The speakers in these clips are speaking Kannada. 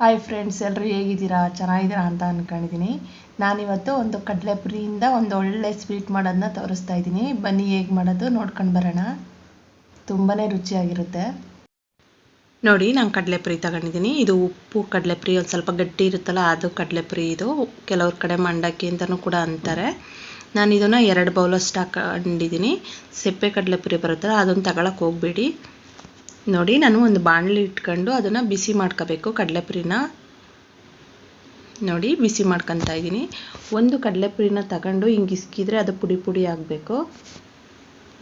ಹಾಯ್ ಫ್ರೆಂಡ್ಸ್ ಎಲ್ಲರೂ ಹೇಗಿದ್ದೀರಾ? ಚೆನ್ನಾಗಿದ್ದೀರಾ ಅಂತ ಅಂದ್ಕೊಂಡಿದ್ದೀನಿ ನಾನಿವತ್ತು ಒಂದು ಕಡಲೆಪುರಿಯಿಂದ ಒಂದು ಒಳ್ಳೆ ಸ್ವೀಟ್ ಮಾಡೋದನ್ನ ತೋರಿಸ್ತಾ ಇದ್ದೀನಿ. ಬನ್ನಿ ಹೇಗೆ ಮಾಡೋದು ನೋಡ್ಕೊಂಡು ಬರೋಣ. ತುಂಬಾ ರುಚಿಯಾಗಿರುತ್ತೆ. ನೋಡಿ, ನಾನು ಕಡಲೆಪುರಿ ತಗೊಂಡಿದ್ದೀನಿ. ಇದು ಉಪ್ಪು ಕಡಲೆಪುರಿ ಒಂದು ಸ್ವಲ್ಪ ಗಟ್ಟಿ ಇರುತ್ತಲ್ಲ, ಅದು ಕಡಲೆಪುರಿ ಇದು. ಕೆಲವ್ರ ಕಡೆ ಮಂಡಕ್ಕಿ ಅಂತಲೂ ಕೂಡ ಅಂತಾರೆ. ನಾನು ಇದನ್ನು ಎರಡು ಬೌಲಷ್ಟು ಹಾಕೊಂಡಿದ್ದೀನಿ. ಸಿಪ್ಪೆ ಕಡಲೆಪುರಿ ಬರುತ್ತಲ್ಲ, ಅದನ್ನು ತಗೊಳಕ್ಕೆ ಹೋಗಬೇಡಿ. ನೋಡಿ, ನಾನು ಒಂದು ಬಾಣಲಿ ಇಟ್ಕೊಂಡು ಅದನ್ನು ಬಿಸಿ ಮಾಡ್ಕೋಬೇಕು, ಕಡಲೆಪುರಿನ. ನೋಡಿ, ಬಿಸಿ ಮಾಡ್ಕೊತಾ ಇದ್ದೀನಿ. ಒಂದು ಕಡಲೆಪುರಿನ ತಗೊಂಡು ಹಿಂಗೆ ಇಸ್ಕಿದ್ರೆ ಅದು ಪುಡಿ ಪುಡಿ ಆಗಬೇಕು.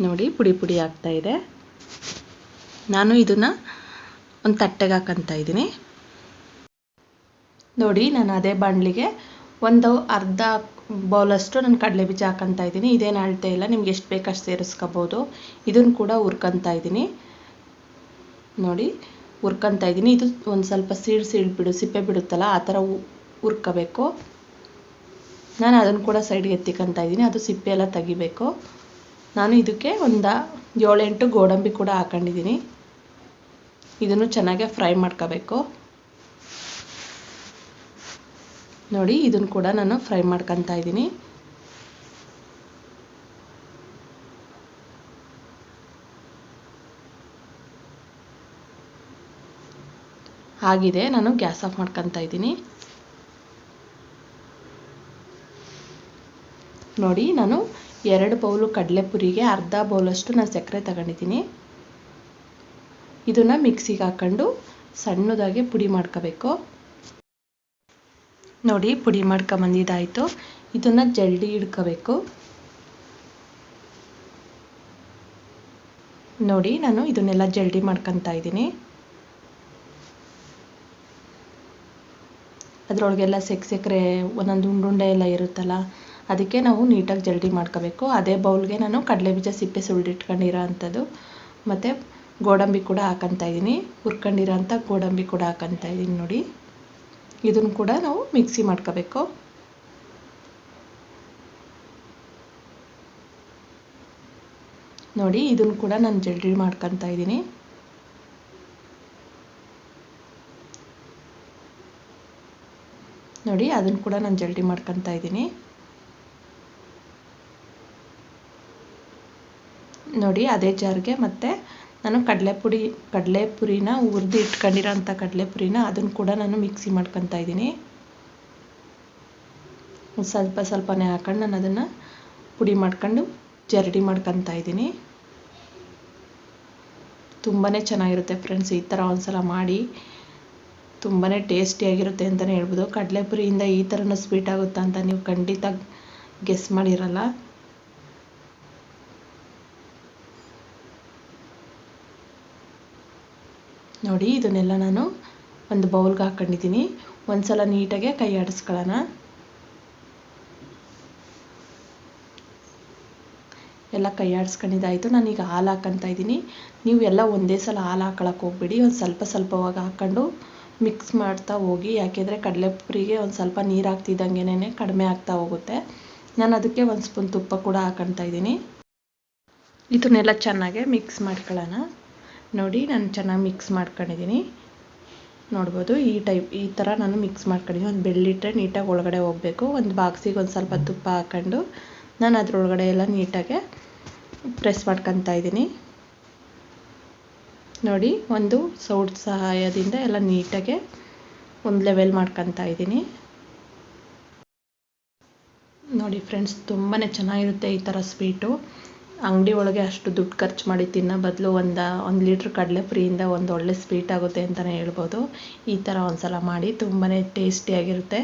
ನೋಡಿ, ಪುಡಿ ಪುಡಿ ಆಗ್ತಾ ಇದೆ. ನಾನು ಇದನ್ನು ಒಂದು ತಟ್ಟೆಗೆ ಹಾಕಂತ ಇದ್ದೀನಿ. ನೋಡಿ, ನಾನು ಅದೇ ಬಾಣಲಿಗೆ ಒಂದು ಅರ್ಧ ಬೌಲಷ್ಟು ನಾನು ಕಡಲೆ ಬೀಜ ಹಾಕಂತ ಇದ್ದೀನಿ. ಇದೇನು ಅಳತೆ ಇಲ್ಲ, ನಿಮ್ಗೆ ಎಷ್ಟು ಬೇಕಷ್ಟು ಸೇರಿಸ್ಕೋಬೋದು. ಇದನ್ನು ಕೂಡ ಹುರ್ಕೊತಾ ಇದ್ದೀನಿ. ನೋಡಿ, ಹುರ್ಕೊತಾ ಇದ್ದೀನಿ. ಇದು ಒಂದು ಸ್ವಲ್ಪ ಸೀಡ್ ಸೀಡ್ ಬಿಡು, ಸಿಪ್ಪೆ ಬಿಡುತ್ತಲ್ಲ, ಆ ಥರ ಹುರ್ಕೋಬೇಕು. ನಾನು ಅದನ್ನು ಕೂಡ ಸೈಡ್ಗೆ ಎತ್ತಿಕೊಂತ ಇದ್ದೀನಿ. ಅದು ಸಿಪ್ಪೆ ಎಲ್ಲ ತೆಗಿಬೇಕು. ನಾನು ಇದಕ್ಕೆ ಒಂದು ಏಳೆಂಟು ಗೋಡಂಬಿ ಕೂಡ ಹಾಕೊಂಡಿದ್ದೀನಿ. ಇದನ್ನು ಚೆನ್ನಾಗೆ ಫ್ರೈ ಮಾಡ್ಕೋಬೇಕು. ನೋಡಿ ಇದನ್ನು ಕೂಡ ನಾನು ಫ್ರೈ ಮಾಡ್ಕೊತಾ ಇದ್ದೀನಿ. ಆಗಿದೆ. ನಾನು ಗ್ಯಾಸ್ ಆಫ್ ಮಾಡ್ಕೊತಾ ಇದ್ದೀನಿ. ನೋಡಿ, ನಾನು ಎರಡು ಬೌಲು ಕಡಲೆಪುರಿಗೆ ಅರ್ಧ ಬೌಲಷ್ಟು ನಾನು ಸಕ್ಕರೆ ತಗೊಂಡಿದ್ದೀನಿ. ಇದನ್ನು ಮಿಕ್ಸಿಗೆ ಹಾಕ್ಕೊಂಡು ಸಣ್ಣದಾಗಿ ಪುಡಿ ಮಾಡ್ಕೋಬೇಕು. ನೋಡಿ, ಪುಡಿ ಮಾಡ್ಕೊಂಬಂದಿದ್ದಾಯಿತು ಇದನ್ನು ಜಲ್ಡಿ ಹಿಡ್ಕೋಬೇಕು ನೋಡಿ, ನಾನು ಇದನ್ನೆಲ್ಲ ಜಲ್ಡಿ ಮಾಡ್ಕೊತಾ ಇದ್ದೀನಿ. ಅದರೊಳಗೆಲ್ಲ ಸೆಕ್ ಸಕ್ಕರೆ ಒಂದೊಂದು ಉಂಡುಂಡೆ ಎಲ್ಲ ಇರುತ್ತಲ್ಲ, ಅದಕ್ಕೆ ನಾವು ನೀಟಾಗಿ ಜಲ್ಡಿ ಮಾಡ್ಕೋಬೇಕು. ಅದೇ ಬೌಲ್ಗೆ ನಾನು ಕಡಲೆ ಬೀಜ ಸಿಪ್ಪೆ ಸುಳಿದಿಟ್ಕೊಂಡಿರೋ ಅಂಥದ್ದು. ಮತ್ತು ಗೋಡಂಬಿ ಕೂಡ ಹಾಕಂತ ಇದ್ದೀನಿ. ಹುರ್ಕೊಂಡಿರೋ ಅಂಥ ಗೋಡಂಬಿ ಕೂಡ ಹಾಕಂತ ಇದ್ದೀನಿ ನೋಡಿ. ಇದನ್ನು ಕೂಡ ನಾವು ಮಿಕ್ಸಿ ಮಾಡ್ಕೋಬೇಕು. ನೋಡಿ, ಇದನ್ನು ಕೂಡ ನಾನು ಜಲ್ಡಿ ಮಾಡ್ಕೊತಾ ಇದ್ದೀನಿ. ನೋಡಿ, ಅದನ್ನು ಕೂಡ ನಾನು ಜಲ್ದಿ ಮಾಡ್ಕೊತಾ ಇದ್ದೀನಿ. ನೋಡಿ, ಅದೇ ಜಾರ್ಗೆ ಮತ್ತೆ ನಾನು ಕಡಲೆಪುಡಿ, ಕಡಲೆಪುರಿನ ಹುರಿದು ಇಟ್ಕೊಂಡಿರೋ ಅಂಥ ಕಡಲೆಪುರಿನ ಅದನ್ನು ಕೂಡ ನಾನು ಮಿಕ್ಸಿ ಮಾಡ್ಕೊತಾ ಇದ್ದೀನಿ. ಸ್ವಲ್ಪ ಸ್ವಲ್ಪನೇ ಹಾಕೊಂಡು ನಾನು ಅದನ್ನು ಪುಡಿ ಮಾಡ್ಕೊಂಡು ಜರಡಿ ಮಾಡ್ಕೊತಾ ಇದ್ದೀನಿ. ತುಂಬಾ ಚೆನ್ನಾಗಿರುತ್ತೆ ಫ್ರೆಂಡ್ಸ್, ಈ ಥರ ಒಂದ್ಸಲ ಮಾಡಿ ತುಂಬಾ ಟೇಸ್ಟಿಯಾಗಿರುತ್ತೆ ಅಂತಲೇ ಹೇಳ್ಬೋದು. ಕಡಲೆಪುರಿಯಿಂದ ಈ ಥರನೂ ಸ್ವೀಟ್ ಆಗುತ್ತಾ ಅಂತ ನೀವು ಖಂಡಿತ ಗೆಸ್ ಮಾಡಿರಲ್ಲ. ನೋಡಿ, ಇದನ್ನೆಲ್ಲ ನಾನು ಒಂದು ಬೌಲ್ಗೆ ಹಾಕ್ಕೊಂಡಿದ್ದೀನಿ ಒಂದು ಸಲ ನೀಟಾಗೆ ಕೈ ಆಡಿಸ್ಕೊಳ್ಳೋಣ. ಎಲ್ಲ ಕೈ ಆಡಿಸ್ಕೊಂಡಿದ್ದಾಯಿತು. ನಾನೀಗ ಹಾಲು ಹಾಕ್ಕೊತಾ ಇದ್ದೀನಿ. ನೀವು ಎಲ್ಲ ಒಂದೇ ಸಲ ಹಾಲು ಹಾಕೊಳಕ್ಕೆ ಹೋಗ್ಬೇಡಿ. ಒಂದು ಸ್ವಲ್ಪ ಸ್ವಲ್ಪವಾಗಿ ಹಾಕ್ಕೊಂಡು ಮಿಕ್ಸ್ ಮಾಡ್ತಾ ಹೋಗಿ, ಯಾಕೆಂದರೆ ಕಡಲೆಪುರಿಗೆ ಒಂದು ಸ್ವಲ್ಪ ನೀರು ಹಾಕ್ತಿದ್ದಂಗೆನೇ ಕಡಿಮೆ ಆಗ್ತಾ ಹೋಗುತ್ತೆ. ನಾನು ಅದಕ್ಕೆ ಒಂದು ಸ್ಪೂನ್ ತುಪ್ಪ ಕೂಡ ಹಾಕೊಳ್ತಾ ಇದ್ದೀನಿ. ಇದನ್ನೆಲ್ಲ ಚೆನ್ನಾಗೆ ಮಿಕ್ಸ್ ಮಾಡ್ಕೊಳ್ಳೋಣ. ನೋಡಿ, ನಾನು ಚೆನ್ನಾಗಿ ಮಿಕ್ಸ್ ಮಾಡ್ಕೊಂಡಿದ್ದೀನಿ. ನೋಡ್ಬೋದು, ಈ ಟೈಪ್ ಈ ಥರ ನಾನು ಮಿಕ್ಸ್ ಮಾಡ್ಕೊಂಡಿದ್ದೀನಿ. ಒಂದು ಬೆಳ್ಳಿಟ್ರೆ ನೀಟಾಗಿ ಒಳಗಡೆ ಹೋಗಬೇಕು. ಒಂದು ಬಾಕ್ಸಿಗೆ ಒಂದು ಸ್ವಲ್ಪ ತುಪ್ಪ ಹಾಕ್ಕೊಂಡು ನಾನು ಅದರೊಳಗಡೆ ಎಲ್ಲ ನೀಟಾಗೆ ಪ್ರೆಸ್ ಮಾಡ್ಕೊತಾ ಇದ್ದೀನಿ. ನೋಡಿ, ಒಂದು ಸೌಟ್ ಸಹಾಯದಿಂದ ಎಲ್ಲ ನೀಟಾಗೆ ಒಂದು ಲೆವೆಲ್ ಮಾಡ್ಕೊತಾ ಇದ್ದೀನಿ. ನೋಡಿ ಫ್ರೆಂಡ್ಸ್ ತುಂಬಾ ಚೆನ್ನಾಗಿರುತ್ತೆ ಈ ಥರ ಸ್ವೀಟು ಅಂಗಡಿ ಒಳಗೆ ಅಷ್ಟು ದುಡ್ಡು ಖರ್ಚು ಮಾಡಿ ತಿನ್ನೋ ಬದಲು ಒಂದು ಒಂದು ಲೀಟ್ರ್ ಕಡಲೆ ಫ್ರೀಯಿಂದ ಒಂದು ಒಳ್ಳೆ ಸ್ವೀಟ್ ಆಗುತ್ತೆ ಅಂತಲೇ ಹೇಳ್ಬೋದು. ಈ ಥರ ಒಂದು ಸಲ ಮಾಡಿ ತುಂಬಾ ಟೇಸ್ಟಿಯಾಗಿರುತ್ತೆ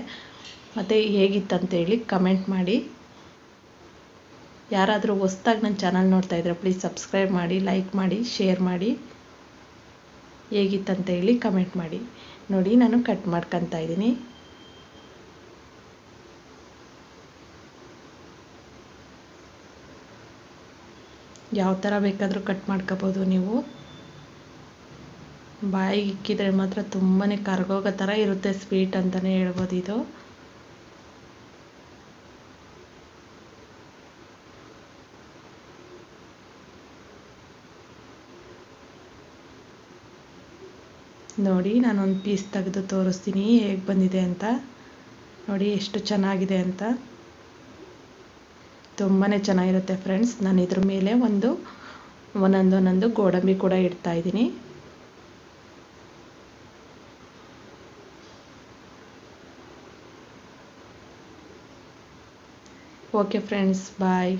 ಮತ್ತು ಹೇಗಿತ್ತಂತೇಳಿ ಕಮೆಂಟ್ ಮಾಡಿ. ಯಾರಾದರೂ ಹೊಸ್ದಾಗಿ ನನ್ನ ಚಾನಲ್ ನೋಡ್ತಾ ಇದ್ದರೆ ಪ್ಲೀಸ್ ಸಬ್ಸ್ಕ್ರೈಬ್ ಮಾಡಿ ಲೈಕ್ ಮಾಡಿ ಶೇರ್ ಮಾಡಿ. ಹೇಗಿತ್ತಂತ ಹೇಳಿ ಕಮೆಂಟ್ ಮಾಡಿ. ನೋಡಿ, ನಾನು ಕಟ್ ಮಾಡ್ಕೊತಾ ಇದ್ದೀನಿ. ಯಾವ ಥರ ಬೇಕಾದರೂ ಕಟ್ ಮಾಡ್ಕೋಬೋದು ನೀವು. ಬಾಯಿಗೆ ಇಕ್ಕಿದ್ರೆ ಮಾತ್ರ ತುಂಬಾ ಕರ್ಗೋಗೋ ಥರ ಇರುತ್ತೆ ಸ್ವೀಟ್ ಅಂತಲೇ ಹೇಳ್ಬೋದು ಇದು. ನೋಡಿ, ನಾನೊಂದು ಪೀಸ್ ತೆಗೆದು ತೋರಿಸ್ತೀನಿ, ಹೇಗೆ ಬಂದಿದೆ ಅಂತ. ನೋಡಿ, ಎಷ್ಟು ಚೆನ್ನಾಗಿದೆ ಅಂತ. ತುಂಬಾ ಚೆನ್ನಾಗಿರುತ್ತೆ ಫ್ರೆಂಡ್ಸ್ ನಾನು ಇದ್ರ ಮೇಲೆ ಒಂದು ಒಂದೊಂದು ಒಂದೊಂದು ಗೋಡಂಬಿ ಕೂಡ ಇಡ್ತಾ ಇದ್ದೀನಿ. Okay friends bye